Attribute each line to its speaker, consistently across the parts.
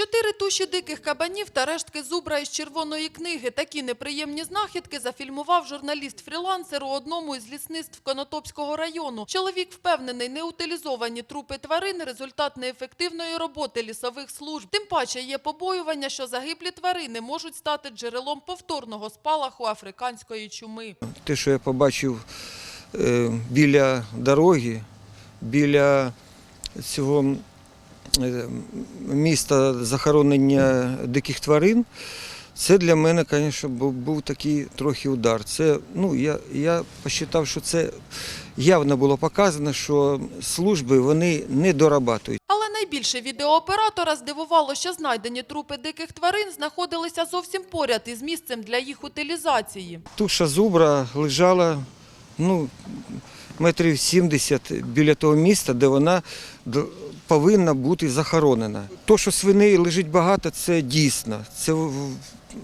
Speaker 1: Чотири туші диких кабанів та рештки зубра із червоної книги. Такі неприємні знахідки зафільмував журналіст-фрілансер у одному із лісництв Конотопського району. Чоловік впевнений, неутилізовані трупи тварин – результат неефективної роботи лісових служб. Тим паче є побоювання, що загиблі тварини можуть стати джерелом повторного спалаху африканської чуми.
Speaker 2: Те, що я побачив е, біля дороги, біля цього міста захоронення диких тварин, це для мене, звісно, був, був такий трохи удар. Це, ну, я, я посчитав, що це явно було показано, що служби вони не дорабатують.
Speaker 1: Але найбільше відеооператора здивувало, що знайдені трупи диких тварин знаходилися зовсім поряд із місцем для їх утилізації.
Speaker 2: Туша зубра лежала ну, метрів 70 біля того міста, де вона повинна бути захоронена. То, що свиней лежить багато, це дійсно. Це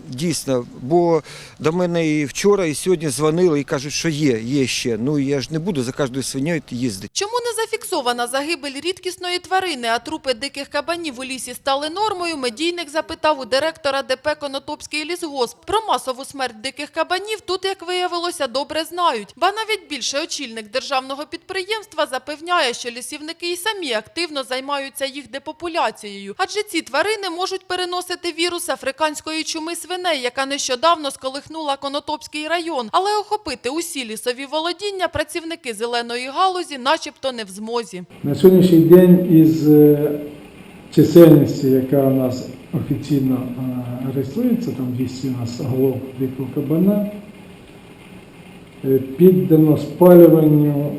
Speaker 2: дійсно. Бо до мене і вчора, і сьогодні дзвонили і кажуть, що є, є ще. Ну я ж не буду за кожною свиньою їздити.
Speaker 1: Чому не зафіксована загибель рідкісної тварини, а трупи диких кабанів у лісі стали нормою, медійник запитав у директора ДП Конотопський лісгосп. Про масову смерть диких кабанів тут, як виявилося, добре знають. Ба навіть більше очільник державного підприємства запевняє, що лісівники і самі активно займаються їх депопуляцією. Адже ці тварини можуть переносити вірус африканської чуми свиней, яка нещодавно сколихнула Конотопський район. Але охопити усі лісові володіння працівники зеленої галузі начебто не в змозі.
Speaker 3: На сьогоднішній день із е, чисельності, яка у нас офіційно е, реєструється, там 200 у нас голов дикого кабана, піддано спалюванню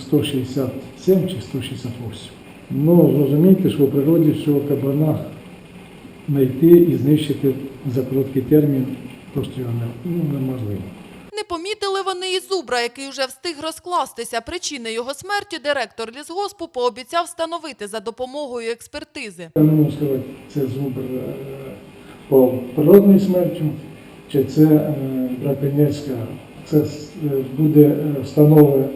Speaker 3: 167 чи 168. Ну, зрозумійте, що в природі всього кабана знайти і знищити за короткий термін просто його неможливо.
Speaker 1: Не помітили вони і зубра, який вже встиг розкластися. Причини його смерті директор лісгоспу пообіцяв встановити за допомогою експертизи.
Speaker 3: Я не можу сказати, це зубр е, по природній смерті, чи це е, браконьєрська. Це е, буде е, встановлено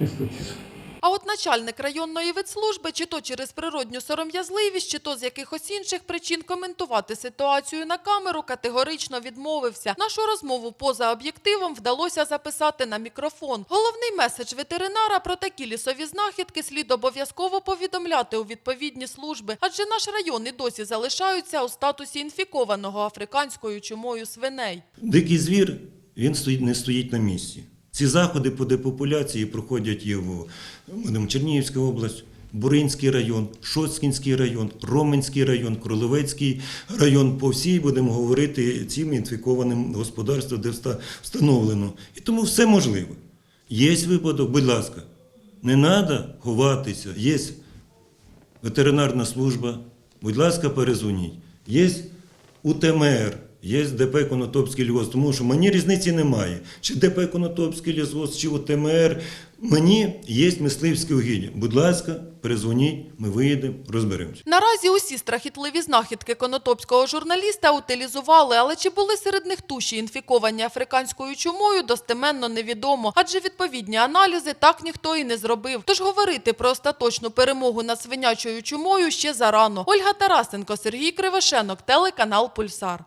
Speaker 3: експертиза.
Speaker 1: А от начальник районної ветслужби, чи то через природню сором'язливість, чи то з якихось інших причин коментувати ситуацію на камеру категорично відмовився. Нашу розмову поза об'єктивом вдалося записати на мікрофон. Головний меседж ветеринара про такі лісові знахідки слід обов'язково повідомляти у відповідні служби, адже наш район і досі залишаються у статусі інфікованого африканською чумою свиней.
Speaker 4: Дикий звір він не стоїть на місці. Ці заходи по депопуляції проходять і в будемо, Чернігівська область, Буринський район, Шоцкінський район, Роменський район, Кролевецький район. По всій будемо говорити цим інфікованим господарствам, де встановлено. І тому все можливо. Є випадок, будь ласка, не треба ховатися. Є ветеринарна служба, будь ласка, перезвоніть. Є УТМР, є ДП Конотопський лісгосп, тому що мені різниці немає. Чи ДП Конотопський лісгосп, чи УТМР. Мені є мисливське угіддя. Будь ласка, перезвоніть, ми виїдемо, розберемося.
Speaker 1: Наразі усі страхітливі знахідки конотопського журналіста утилізували, але чи були серед них туші інфіковані африканською чумою, достеменно невідомо, адже відповідні аналізи так ніхто і не зробив. Тож говорити про остаточну перемогу над свинячою чумою ще зарано. Ольга Тарасенко, Сергій Кривошенок, телеканал Пульсар.